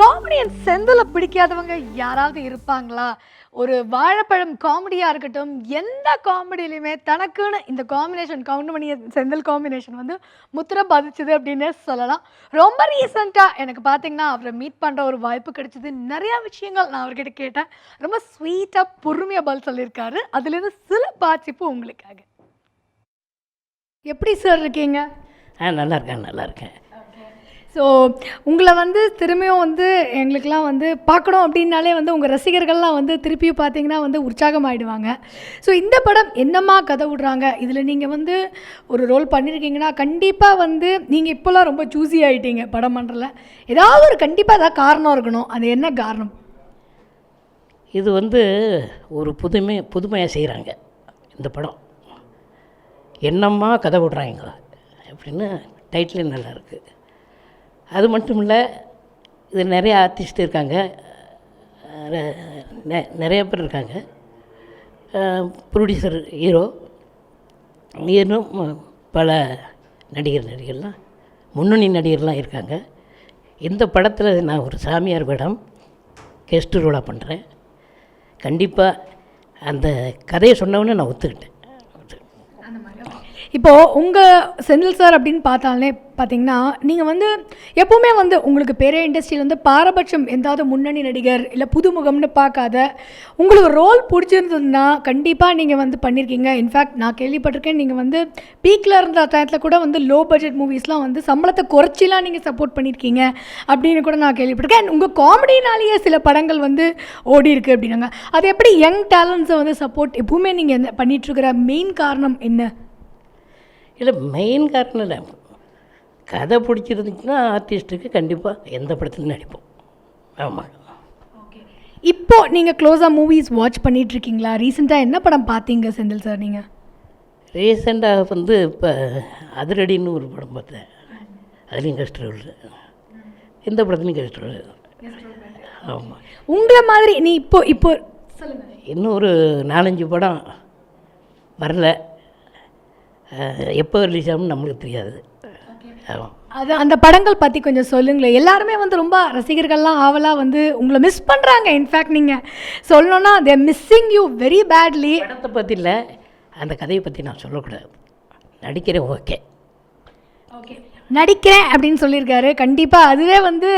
Comedian செந்தில பிடிக்காதவங்க யாராவது இருப்பாங்களா? ஒரு வாழைப்பழம் காமெடியாக இருக்கட்டும் எந்த காமெடியிலையுமே தனக்குன்னு இந்த காம்பினேஷன் கவுண்ட் பண்ணி செந்தில் காம்பினேஷன் வந்து முத்திரை பாதிச்சது அப்படின்னு சொல்லலாம். ரொம்ப ரீசெண்டாக எனக்கு பார்த்தீங்கன்னா அவரை மீட் பண்ணுற ஒரு வாய்ப்பு கிடைச்சிது. நிறையா விஷயங்கள் நான் அவர்கிட்ட கேட்டேன். ரொம்ப ஸ்வீட்டாக பொறுமையாக பதில் சொல்லியிருக்காரு. அதுலேருந்து சில பாதிப்பு உங்களுக்காக. எப்படி சார் இருக்கீங்க? ஆ நல்லா இருக்கேன் நல்லா இருக்கேன். ஸோ உங்களை வந்து திரும்பியும் வந்து எங்களுக்கெல்லாம் வந்து பார்க்கணும் அப்படின்னாலே வந்து உங்கள் ரசிகர்கள்லாம் வந்து திருப்பியும் பார்த்தீங்கன்னா வந்து உற்சாகமாயிடுவாங்க. ஸோ இந்த படம் என்னம்மா கதை விடுறாங்க? இதில் நீங்கள் வந்து ஒரு ரோல் பண்ணியிருக்கீங்கன்னா கண்டிப்பாக வந்து நீங்கள் இப்போல்லாம் ரொம்ப சூசி ஆகிட்டீங்க படம் பண்ணுறல ஏதாவது ஒரு கண்டிப்பாக ஏதாவது காரணம் இருக்கணும். அது என்ன காரணம்? இது வந்து ஒரு புதுமை புதுமையாக செய்கிறாங்க இந்த படம். என்னம்மா கதை விடுறாங்க? அப்படின்னு டைட்டில் நல்லா இருக்குது அது மட்டும் இல்லை இது நிறைய ஆர்டிஸ்ட் இருக்காங்க. நெ- நிறைய பேர் இருக்காங்க. ப்ரொடியூசர் ஹீரோ இன்னும் பல நடிகர் நடிகர்லாம் முன்னணி நடிகர்லாம் இருக்காங்க. இந்த படத்தில் நான் ஒரு சாமியார் படம் கெஸ்ட் ரோலாக பண்ணுறேன் கண்டிப்பாக அந்த கதையை சொன்னவொன்னே நான் ஒத்துக்கிட்டேன். இப்போது உங்கள் செந்தில் சார் அப்படின்னு பார்த்தாலே பார்த்தீங்கன்னா நீங்கள் வந்து எப்போவுமே வந்து உங்களுக்கு பெரிய இண்டஸ்ட்ரியில் வந்து பாரபட்சம் எந்தாவது முன்னணி நடிகர் இல்லை புதுமுகம்னு பார்க்காத உங்களுக்கு ரோல் பிடிச்சிருந்ததுன்னா கண்டிப்பாக நீங்கள் வந்து பண்ணியிருக்கீங்க இன்ஃபேக்ட் நான் கேள்விப்பட்டிருக்கேன் நீங்கள் வந்து பீக்கில் இருந்த டயத்தில் கூட வந்து லோ பட்ஜெட் மூவிஸ்லாம் வந்து சம்பளத்தை குறைச்சிலாம் நீங்கள் சப்போர்ட் பண்ணியிருக்கீங்க அப்படின்னு கூட நான் கேள்விப்பட்டிருக்கேன். உங்கள் காமெடினாலேயே சில படங்கள் வந்து ஓடி இருக்குது அப்படின்னாங்க. அது எப்படி யங் டேலண்ட்ஸை வந்து சப்போர்ட் எப்பவுமே நீங்கள் பண்ணிகிட்ருக்கிற மெயின் காரணம் என்ன? இல்லை மெயின் காரணம் இல்லை கதை பிடிச்சிருந்துச்சுன்னா ஆர்டிஸ்ட்டுக்கு கண்டிப்பாக எந்த படத்துலையும் நடிப்போம். ஆமாம் இப்போ நீங்கள் க்ளோஸாக மூவிஸ் வாட்ச் பண்ணிட்டு இருக்கீங்களா? ரீசெண்டாக என்ன படம் பார்த்தீங்க செந்தில் சார் நீங்கள் ரீசெண்டாக வந்து இப்போ அதிரடின்னு ஒரு படம் பார்த்தேன். அதுலேயும் கஷ்ட ரோல் இந்த படத்துலையும் கஷ்ட ரோல் ஆமாம் உங்களை மாதிரி நீ இப்போ இப்போ சொல்லுங்கள் இன்னும் ஒரு நாலஞ்சு படம் வரல. எப்போ ரிலீஸ் ஆகும்னு நம்மளுக்கு தெரியாது. ஆமாம் அது அந்த படங்கள் பற்றி கொஞ்சம் சொல்லுங்களேன். எல்லாருமே வந்து ரொம்ப ரசிகர்கள்லாம் ஆவலாக வந்து உங்களை மிஸ் பண்ணுறாங்க இன்ஃபேக்ட் நீங்கள் சொல்லணும்னா they missing you very badly படத்தை பற்றி இல்லை. அந்த கதையை பற்றி நான் சொல்லக்கூடாது. நடிக்கிறேன் ஓகே ஓகே நடிக்கிறேன் அப்படின்னு சொல்லியிருக்காரு. கண்டிப்பாக அதுவே வந்து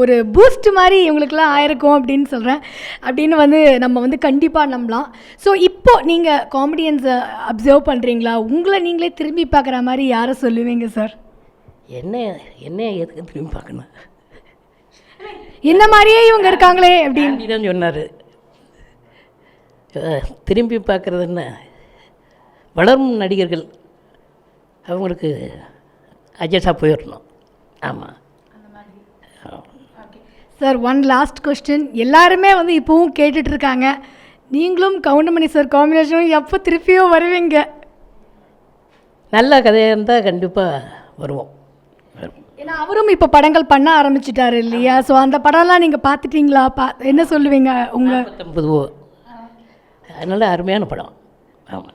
ஒரு பூஸ்ட் மாதிரி இவங்களுக்குலாம் ஆயிருக்கும் அப்படின்னு சொல்கிறேன் அப்படின்னு வந்து நம்ம வந்து கண்டிப்பாக நம்பலாம். ஸோ இப்போ நீங்கள் காமெடியன்ஸை அப்சர்வ் பண்ணுறீங்களா உங்களை நீங்களே திரும்பி பார்க்குற மாதிரி யாரை சொல்லுவீங்க சார் என்ன என்ன எதுக்கு திரும்பி பார்க்கணும்? என்ன மாதிரியே இவங்க இருக்காங்களே அப்படின்னு. தான் சொன்னார். திரும்பி பார்க்குறது என்ன? வளரும் நடிகர்கள். அவங்களுக்கு அட்ஜஸ்டாக போயிடணும் ஆமாம் சார் ஒன் லாஸ்ட் கொஸ்டின் எல்லாருமே வந்து இப்போவும் கேட்டுட்டு இருக்காங்க நீங்களும் கவுண்டமணி சார் காம்பினேஷனும் எப்போ திருப்பியும் வருவீங்க? நல்ல கதையாக இருந்தால் கண்டிப்பாக வருவோம். ஏன்னா அவரும் இப்போ படங்கள் பண்ண ஆரம்பிச்சிட்டாரு இல்லையா? ஸோ அந்த படம்லாம் நீங்கள் பார்த்துட்டீங்களா? பா என்ன சொல்லுவீங்க உங்கள் நாற்பத்தொம்பது ஓ. அதனால் அருமையான படம். ஆமாம்